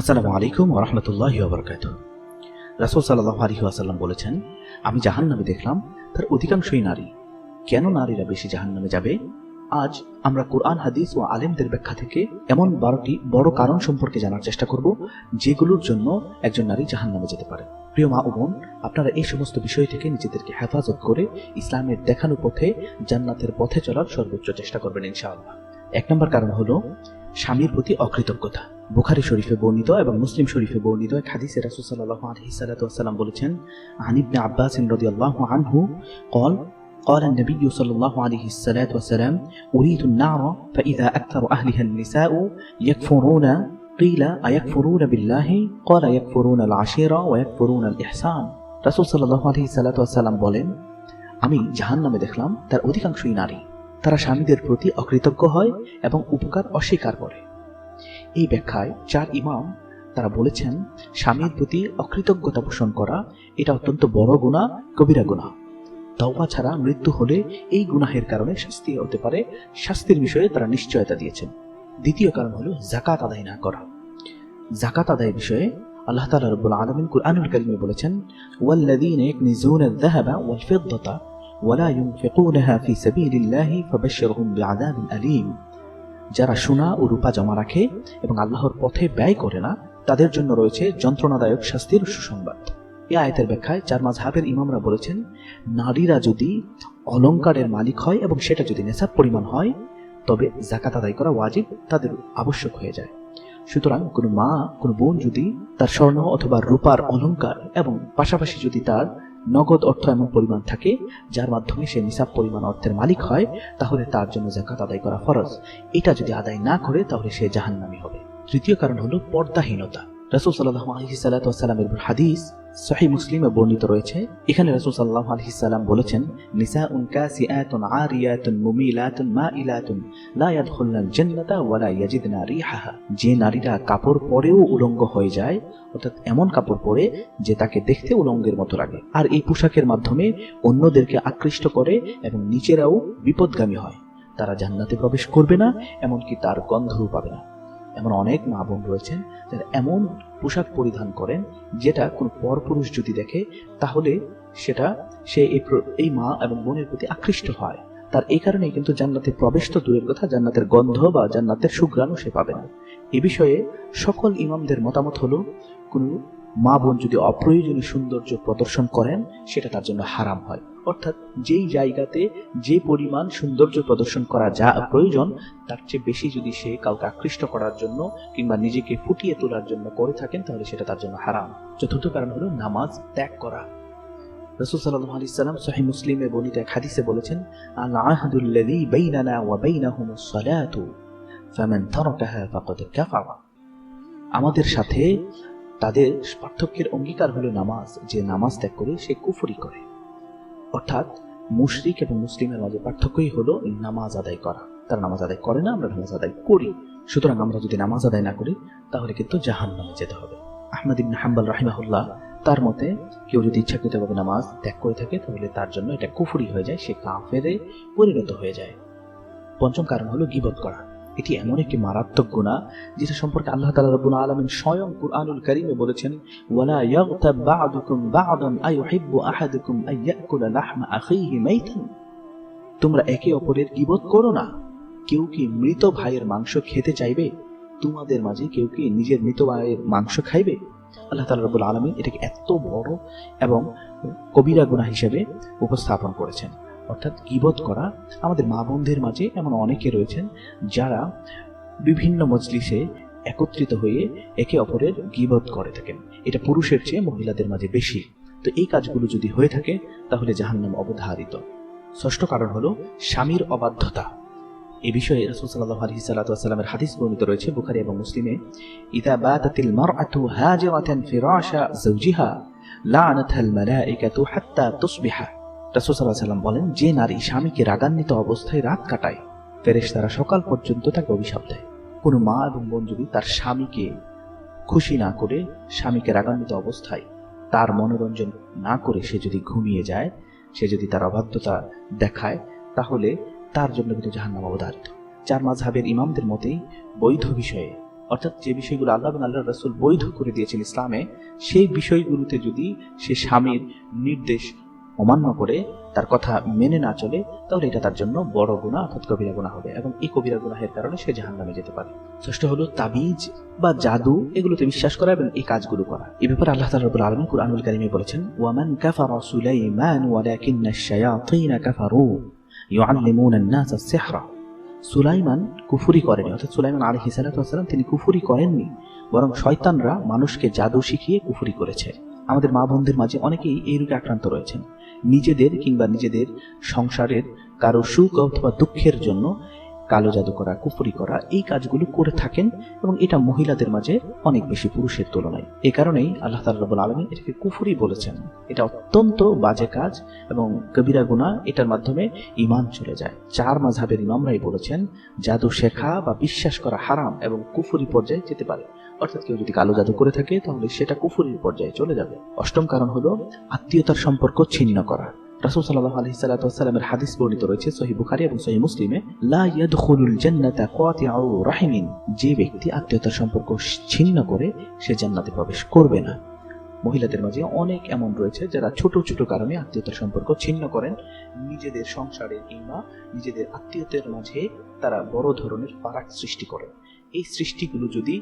আসসালামু আলাইকুম ওরহমতুল্লাহ বরকাত রাসুল সাল্লাহ আলী আসাল্লাম বলেছেন, আমি জাহান নামে দেখলাম, তার অধিকাংশই নারী। কেন নারীরা বেশি জাহান নামে যাবে? আজ আমরা কোরআন, হাদিস ও আলেমদের ব্যাখ্যা থেকে এমন বারোটি বড় কারণ সম্পর্কে জানার চেষ্টা করব, যেগুলোর জন্য একজন নারী জাহান নামে যেতে পারে। প্রিয় মা ও বোন, আপনারা এই সমস্ত বিষয় থেকে নিজেদেরকে হেফাজত করে ইসলামের দেখানো পথে, জান্নাতের পথে চলার সর্বোচ্চ চেষ্টা করবেন ইনশাআল্লাহ। এক নম্বর কারণ হলো, স্বামীর প্রতি অকৃতজ্ঞতা। বুখারি শরীফে বর্ণিত এবং মুসলিম শরীফে বর্ণিত এক হাদিসে রাসূল সাল্লাল্লাহু আলাইহি সাল্লাম বলেছেন আন ইবনে আব্বাস রাদিয়াল্লাহু আনহু قال قال النبي صلى الله عليه الصلاة والسلام أريد النار فإذا أكثر أهلها النساء يكفرون قيل أيكفرون بالله قال يكفرون العشيرة ويكفرون الإحسان রাসূল সাল্লাল্লাহু আলাইহি সাল্লাতু ওয়াসাল্লাম বলেন আমি জাহান্নামে দেখলাম তার অধিকাংশই নারী তারা স্বামীদের প্রতি অকৃতজ্ঞ হয় এবং উপকার অস্বীকার করে এই ব্যাখ্যায় চার ইমাম তারা বলেছেন, স্বামীর প্রতি অকৃতজ্ঞতা পোষণ করা, এটা অত্যন্ত বড় গুণা কবিরা গুণা। তওবা ছাড়া মৃত্যু হলে এই গুনাহের কারণে শাস্তি হতে পারে, শাস্তির বিষয়ে তারা নিশ্চয়তা দিয়েছেন। দ্বিতীয় কারণ হলো জাকাত আদায় না করা। জাকাত আদায় বিষয়ে আল্লাহ তাআলা রব্বুল আলামিন কুরআনুল কারীমে বলেছেন, ওয়াল্লাযীনা ইয়াকনিজুনা আয-যাহাবা ওয়াল ফিদ্দাতা ওয়ালা ইউনফিকুনাহা ফি সাবিলিল্লাহি ফাবাশশিরহুম বিআযাবিন আলীম। যারা সোনা ও রূপা জমা রাখে এবং আল্লাহর পথে ব্যয় করে না, তাদের জন্য রয়েছে যন্ত্রণাদায়ক শাস্তির সুসংবাদ। এই আয়তের ব্যাখ্যায় চার মাঝহাবের ইমামরা বলেছেন, নারীরা যদি অলংকারের মালিক হয় এবং সেটা যদি নেশাব পরিমাণ হয়, তবে জাকাত আদায় করা ওয়াজিব তাদের আবশ্যক হয়ে যায়। সুতরাং কোনো মা, কোনো বোন যদি তার স্বর্ণ অথবা রূপার অলংকার এবং পাশাপাশি যদি তার নগদ অর্থ এমন পরিমাণ থাকে, যার মাধ্যমে সে নিসাব পরিমাণ অর্থের মালিক হয়, তাহলে তার জন্য জাকাত আদায় করা ফরজ। এটা যদি আদায় না করে, তাহলে সে জাহান্নামি হবে। তৃতীয় কারণ হলো পর্দাহীনতা। রাসুল সাল্লাহ আলহিসাল্লা সাল্লামের হাদিস সহিহ মুসলিমে বর্ণিত রয়েছে, এখানে রাসূল সাল্লাল্লাহু আলাইহি সাল্লাম বলেছেন, নিসাউন কাসিআতুন আরিয়াতুন মুমিলাতুন মাইলাতুন, লা ইয়াদখুলনাল জান্নাতা ওয়ালা ইয়াজিদনা রিহাহা। যে নারীরা কাপড় পরেও উলঙ্গ হয়ে যায়, অর্থাৎ এমন কাপড় পরে যে তাকে দেখতে উলঙ্গের মতো লাগে। আর এই পোশাকের মাধ্যমে অন্যদেরকে আকৃষ্ট করে এবং নিজেরাও বিপদগামী হয়। তারা জান্নাতে প্রবেশ করবে না, এমনকি তার গন্ধও পাবে না। এমন অনেক মা বোন রয়েছেন যারা এমন পোশাক পরিধান করেন যেটা কোনো পরপুরুষ যদি দেখে, তাহলে সেটা সে এই মা এবং বোনের প্রতি আকৃষ্ট হয়। তার এই কারণেই কিন্তু জান্নাতের প্রবেশ তো দূরের কথা, জান্নাতের গন্ধ বা জান্নাতের সুগ্রাণও সে পাবে না। এ বিষয়ে সকল ইমামদের মতামত হলো, কোনো মা বোন যদি অপ্রয়োজনীয় সৌন্দর্য প্রদর্শন করেন, সেটা তার জন্য হারাম হয়। অর্থাৎ যেই জায়গাতে যে পরিমাণ সৌন্দর্য প্রদর্শন করা যা প্রয়োজন, তার চেয়ে বেশি যদি সে কাউকে আকৃষ্ট করার জন্য কিংবা নিজেকে ফুটিয়ে তোলার জন্য করে থাকেন, তাহলে সেটা তার জন্য হারাম। চতুর্থ কারণ হলো নামাজ ত্যাগ করা। রসুল সহিহ মুসলিমে বর্ণিত এক হাদিসে বলেছেন আল আহদুল্লাযী বাইনানা ওয়া বাইনাহুমুস সালাতু ফামান তারাকাহা ফাকাদ কাফারা। আমাদের সাথে তাদের পার্থক্যের অঙ্গীকার হলো নামাজ, যে নামাজ ত্যাগ করে সে কুফরি করে। অর্থাৎ মুশরিক এবং মুসলিমের মাঝে পার্থক্যই হলো নামাজ আদায় করা। তারা নামাজ আদায় করে না, আমরা নামাজ আদায় করি। সুতরাং আমরা যদি নামাজ আদায় না করি, তাহলে কিন্তু জাহান নামে যেতে হবে। আহমদ ইবনে হাম্বাল রাহিমাহুল্লাহ তার মতে, কেউ যদি ইচ্ছাকৃতভাবে নামাজ ত্যাগ করে থাকে, তাহলে তার জন্য এটা কুফুরি হয়ে যায়, সে কাফেরে পরিণত হয়ে যায়। পঞ্চম কারণ হলো গিবত করা। এটি এমন একটি মারাত্মক গুণা, যেটা সম্পর্কে আল্লাহ তাআলা রাব্বুল আলামিন স্বয়ং কুরআনুল করিমে বলেছেন, ওয়ালা ইয়াগতাব বা'দুকুম বা'দান আইয়ুহিব্বু আহাদুকুম আন ইয়াকুলা লাহমা আখিহি মাইতান। তোমরা একে অপরের গিবত করো না। কেউ কি মৃত ভাইয়ের মাংস খেতে চাইবে? তোমাদের মাঝে কেউ কি নিজের মৃত ভাইয়ের মাংস খাইবে? আল্লাহ তাআলা রাব্বুল আলামিন এটাকে এত বড় এবং কবিরা গুনাহ হিসেবে উপস্থাপন করেছেন। অর্থাৎ গিবত করা, আমাদের মা বোনদের মাঝে এমন অনেকে রয়েছেন যারা বিভিন্ন মজলিসে একত্রিত হয়ে একে অপরের গিবত করে থাকেন। এটা পুরুষের চেয়ে মহিলাদের মাঝে বেশি। তো এই কাজগুলো যদি হয়ে থাকে, তাহলে জাহান্নাম অবধারিত। ষষ্ঠ কারণ হলো স্বামীর অবাধ্যতা। এ বিষয়ে রাসূল সাল্লাল্লাহু আলাইহি সাল্লাতু হাদিস বর্ণিত রয়েছে বুখারি এবং মুসলিমে ইদা বাতাতিল মারআতু হাজিরাতান ফিরাশা যাওজিহা মালাইকাতু হাত্তা তুসবিহা। রাসূল সাল্লাল্লাহু আলাইহি সাল্লাম বলেন, যে নারী স্বামীকে রাগান্বিত অবস্থায় রাত কাটায়, ফেরেশতারা সকাল পর্যন্ত তাকে অভিশাপ দেয়। কোনো মা এবং বোন যদি তার স্বামীকে খুশি না করে স্বামীকে রাগান্বিত অবস্থায় তার মনোরঞ্জন না করে সে যদি ঘুমিয়ে যায়, সে যদি তার অবাধ্যতা দেখায়, তাহলে তার জন্য কিন্তু জাহান্নাম অবধারিত। চার মাঝহাবের ইমামদের মতেই বৈধ বিষয়ে, অর্থাৎ যে বিষয়গুলো আল্লাহ এবং আল্লাহ রসুল বৈধ করে দিয়েছেন ইসলামে, সেই বিষয়গুলোতে যদি সে স্বামীর নির্দেশ অমান্য করে তার কথা মেনে না চলে, তাহলে এটা তার জন্য বড় গুণা অর্থাৎ কবিরা গুণা হবে। এবং এই কবিরা গুনাহের কারণে সে জাহান নামে যেতে পারে। ষষ্ঠ হলো তাবিজ বা জাদু, এগুলোতে বিশ্বাস করা এবং এই কাজগুলো করা। এই ব্যাপারে আল্লাহ তাআলা রাব্বুল আলামিন কুরআনুল কারীমে বলেছেন, ওয়ামান কাফারা সুলাইমান ওয়ালাকিন্না আশ-শায়াতিন কাফারু ইউআল্লিমুনা আন-নাস আস-সিহরা সুলাইমান কুফুরি করেনি, অর্থাৎ সুলাইমান আলাইহিস সালাতু তিনি কুফুরি করেননি, বরং শয়তানরা মানুষকে জাদু শিখিয়ে কুফুরি করেছে। আমাদের মা বোনদের মাঝে অনেকেই এই রোগে আক্রান্ত রয়েছেন। নিজেদের কিংবা নিজেদের সংসারের কারও সুখ অথবা দুঃখের জন্য কালো জাদু করা, কুফরি করা, এই কাজগুলো করে থাকেন এবং এটা মহিলাদের মাঝে অনেক বেশি পুরুষের তুলনায়। এ কারণেই আল্লাহ তাল্লাবুল আলমী এটাকে কুফরি বলেছেন। এটা অত্যন্ত বাজে কাজ এবং কবিরা গুণা এটার মাধ্যমে ইমান চলে যায়। চার মাঝহাবের ইমামরাই বলেছেন, জাদু শেখা বা বিশ্বাস করা হারাম এবং কুফরি পর্যায়ে যেতে পারে। অর্থাৎ কেউ যদি কালো জাদু করে থাকে, তাহলে সেটা কুফুরির পর্যায়ে চলে যাবে। অষ্টম কারণ হলো আত্মীয়তার সম্পর্ক ছিন্ন করা। রাসূল সাল্লাল্লাহু আলাইহি সাল্লামের হাদিস বর্ণিত রয়েছে সহি বুখারী এবং সহি মুসলিমে রাহিমিন। যে ব্যক্তি আত্মীয়তার সম্পর্ক ছিন্ন করে, সে জান্নাতে প্রবেশ করবে না। মহিলাদের মাঝে অনেক এমন রয়েছে যারা ছোট ছোট কারণে আত্মীয়তার সম্পর্ক ছিন্ন করেন। নিজেদের সংসারে কিংবা নিজেদের আত্মীয়তার মাঝে তারা বড় ধরনের ফারাক সৃষ্টি করেন এই সৃষ্টিগুলো যদি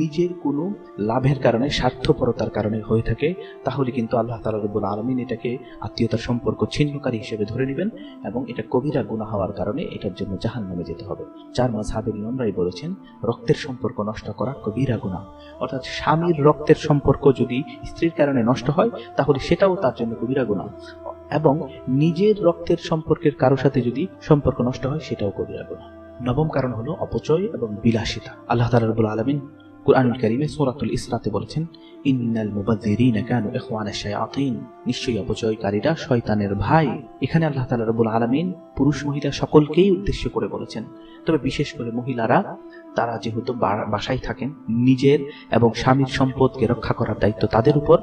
নিজের কোনো লাভের কারণে, স্বার্থপরতার কারণে হয়ে থাকে, তাহলে কিন্তু আল্লাহ তালা রব্বুল আলমিন এটাকে আত্মীয়তার সম্পর্ক ছিন্নকারী হিসেবে ধরে নেবেন এবং এটা কবিরা গুণা হওয়ার কারণে এটার জন্য জাহান নামে যেতে হবে। চার মাস হাবের ইমামরাই বলেছেন, রক্তের সম্পর্ক নষ্ট করা কবিরা গুণা অর্থাৎ স্বামীর রক্তের সম্পর্ক যদি স্ত্রীর কারণে নষ্ট হয়, তাহলে সেটাও তার জন্য কবিরা গুণা এবং নিজের রক্তের সম্পর্কের কারও সাথে যদি সম্পর্ক নষ্ট হয়, সেটাও কবিরা গুণা নবম কারণ হলো অপচয় এবং বিলাসিতা। আল্লাহ তালা রবুল আলমিন কুরআনুল করিমে সৌরাতুল ইসরাতে বলেছেন, ইন্নাল মুবাযযিরিনা কানু ইখওয়ানাশ শায়াতিন। নিশ্চয়ই অপচয়কারীরা শয়তানের ভাই। এখানে আল্লাহ তাআলা রব্বুল আলামিন পুরুষ মহিলা সকলকেই উদ্দেশ্য করে বলেছেন। তবে বিশেষ করে মহিলারা তারা যেহেতু বাসায় থাকেন, নিজের এবং স্বামীর সম্পদকে রক্ষা করার দায়িত্ব তাদের উপর,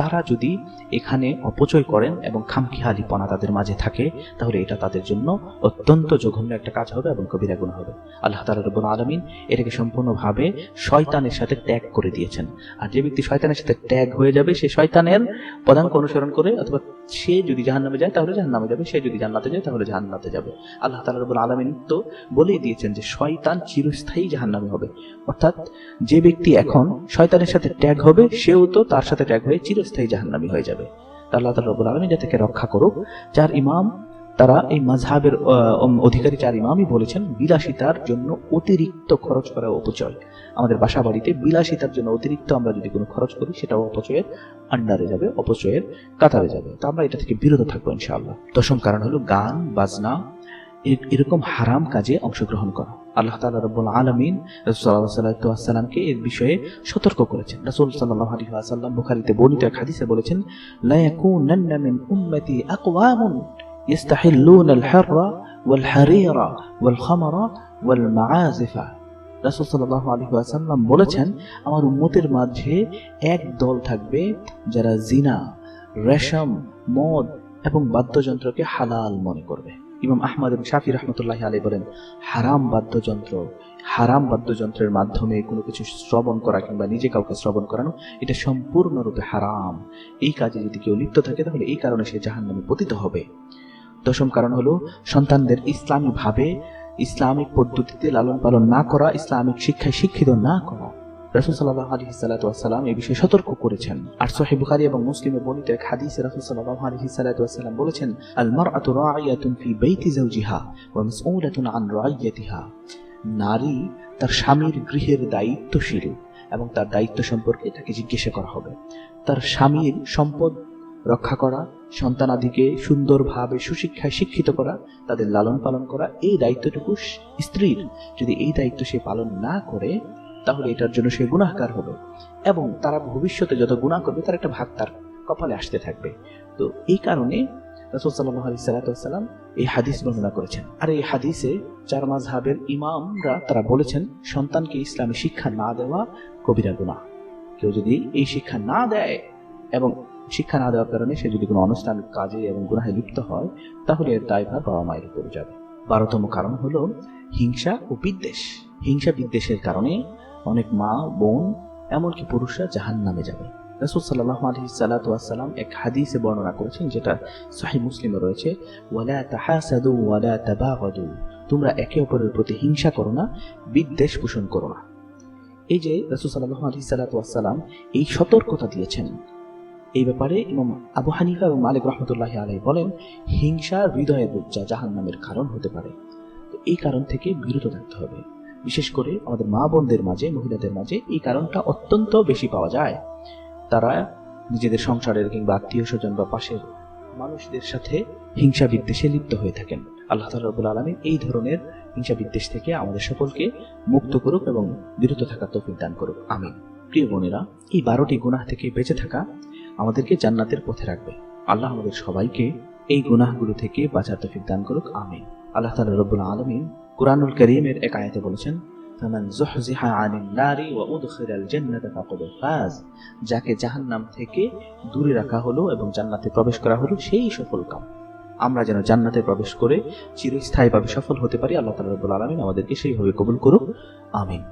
তারা যদি এখানে অপচয় করেন এবং খামখিয়ালিপনা তাদের মাঝে থাকে, তাহলে এটা তাদের জন্য অত্যন্ত জঘন্য একটা কাজ হবে এবং কবিরা গুণ হবে। আল্লাহ তালা রব্বুল আলমিন এটাকে সম্পূর্ণভাবে শয়তানের সাথে ত্যাগ করে দিয়েছেন। আর যে ব্যক্তি শয়তানের সাথে ত্যাগ হয়ে যাবে, সে শয়তানের পদাঙ্ক অনুসরণ করে অথবা সে যদি জাহান্নামে যায়, তাহলে জাহান্নামে যাবে। সে যদি জান্নাতে যায়, তাহলে জাহান্নাতে যাবে। আল্লাহ তালা রবুল আলমিন তো বলেই দিয়েছেন যে, শয়তান চিরস্থায়ী জাহান্নামে হবে। অর্থাৎ যে ব্যক্তি এখন শয়তানের সাথে ট্যাগ হবে, সেও তো তার সাথে ট্যাগ হয়ে চিরস্থায়ী জাহান্নামী হয়ে যাবে। আল্লাহ তালা রবুল আলমিন যাতে রক্ষা করুক। যার ইমাম তারা এই মাঝহাবের অধিকারী চার ইমামই বলেছেন, বিলাসিতার জন্য অতিরিক্ত খরচ করা অপচয়। আমাদের বাসা বাড়িতে বিলাসিতার জন্য অতিরিক্ত আমরা যদি কোনো খরচ করি, সেটাও অপচয়ের আন্ডারে যাবে, অপচয়ের কাতারে যাবে। তো আমরা এটা থেকে বিরত থাকব, ইনশাআল্লাহ। দশম কারণ হলো গান, বাজনা এরকম হারাম কাজে অংশগ্রহণ করা। আল্লাহ তালা রব্বুল আলমিন রসুল্লাহামকে এর বিষয়ে সতর্ক করেছেন। রসুল সাল্লাহ আলী আসাল্লাম বুখারিতে বর্ণিত এক হাদিসে বলেছেন লায়াকুনান্না মিন উম্মতি আকওয়ামুন يستحلون الحر والحرير والخمر والمعازف রাসূল সাল্লাল্লাহু আলাইহি ওয়াসাল্লাম বলেছেন আমার উম্মতের মাঝে এক দল থাকবে যারা জিনা রেশম মদ এবং বাদ্যযন্ত্রকে হালাল মনে করবে ইমাম আহমদ এবং শাফি রহমতুল্লাহ আলী বলেন হারাম বাদ্যযন্ত্র হারাম বাদ্যযন্ত্রের মাধ্যমে কোনো কিছু শ্রবণ করা কিংবা নিজে কাউকে শ্রবণ করানো এটা সম্পূর্ণরূপে হারাম এই কাজে যদি কেউ লিপ্ত থাকে তাহলে এই কারণে সে জাহান নামে পতিত হবে দশম কারণ হলো সন্তানদের ইসলামী ভাবে ইসলামিক পদ্ধতিতে লালন পালন না করা, ইসলামিক শিক্ষায় শিক্ষিত না করা। রাসুল সাল্লাহ আলী সাল্লাতাম এই বিষয়ে সতর্ক করেছেন। আর সোহেব বুখারি এবং মুসলিমের বর্ণিত এক হাদিসে রাসুল সাল্লাহ আলী সাল্লাতাম বলেছেন আল মারআতু রাইয়াতুন ফি বাইতি যাওজিহা ওয়া মাসউলাতুন আন রাইয়াতিহা। নারী তার স্বামীর গৃহের দায়িত্বশীল এবং তার দায়িত্ব সম্পর্কে তাকে জিজ্ঞাসা করা হবে। তার স্বামীর সম্পদ রক্ষা করা সন্তানাদিকে সুন্দরভাবে সুশিক্ষায় শিক্ষিত করা, তাদের লালন পালন করা, এই দায়িত্বটুকু স্ত্রীর। যদি এই দায়িত্ব সে পালন না করে, তাহলে এটার জন্য সে গুণাহকার হবে এবং তারা ভবিষ্যতে যত গুণা করবে, তার একটা ভাগ তার কপালে আসতে থাকবে। তো এই কারণে রাসুল এই হাদিস বর্ণনা করেছেন। আর এই হাদিসে চার মাঝহাবের ইমামরা তারা বলেছেন, সন্তানকে ইসলামী শিক্ষা না দেওয়া কবিরা গুণা কেউ যদি এই শিক্ষা না দেয় এবং শিক্ষা না দেওয়ার কারণে সে যদি কোনো অনুষ্ঠান, কাজে এবং গুনাহে লিপ্ত হয়, তাহলে এর দায়ভার বাবা মায়ের উপরে যাবে। বারোতম কারণ হলো হিংসা ও বিদ্বেষ। হিংসা, বিদ্বেষের কারণে অনেক মা, বোন, এমনকি পুরুষরা জাহান নামে যাবে। রাসুল সাল্লাহ আলহি সাল্লাম এক হাদিসে বর্ণনা করেছেন, যেটা সাহি মুসলিমে রয়েছে, ওয়ালা তাহাসাদু ওয়ালা তাবাগাদু। তোমরা একে অপরের প্রতি হিংসা করো না, বিদ্বেষ পোষণ করো না। এই যে রাসুল সাল্লাহ আলহি সাল্লাম এই সতর্কতা দিয়েছেন এই ব্যাপারে ইমাম আবু হানিফা এবং মালিক রহমতুল্লাহ আলাই বলেন, হিংসা হৃদয়ের যা জাহান নামের কারণ হতে পারে। তো এই কারণ থেকে বিরত থাকতে হবে। বিশেষ করে আমাদের মা বোনদের মাঝে, মহিলাদের মাঝে এই কারণটা অত্যন্ত বেশি পাওয়া যায়। তারা নিজেদের সংসারের কিংবা আত্মীয় স্বজন বা পাশের মানুষদের সাথে হিংসা বিদ্বেষে লিপ্ত হয়ে থাকেন। আল্লাহ তালুল আলমী এই ধরনের হিংসা বিদ্বেষ থেকে আমাদের সকলকে মুক্ত করুক এবং বিরত থাকার তৌফিক দান করুক। আমি প্রিয় বোনেরা, এই বারোটি গুনাহ থেকে বেঁচে থাকা আমাদেরকে জান্নাতের পথে রাখবে। আল্লাহ আমাদের সবাইকে এই গুনাহগুলো থেকে বাঁচার তফিক দান করুক আমি আল্লাহ তালা রব্বুল আলমিন কুরআনুল করিমের এক আয়াতে বলেছেন, ফামান যুহজিহা আনিন যাকে জাহান্নাম থেকে দূরে রাখা হলো এবং জান্নাতে প্রবেশ করা হলো সেই সফল কাম। আমরা যেন জান্নাতে প্রবেশ করে চিরস্থায়ীভাবে সফল হতে পারি, আল্লাহ তালা রব্বুল আলমিন আমাদেরকে সেইভাবে কবুল করুক, আমিন।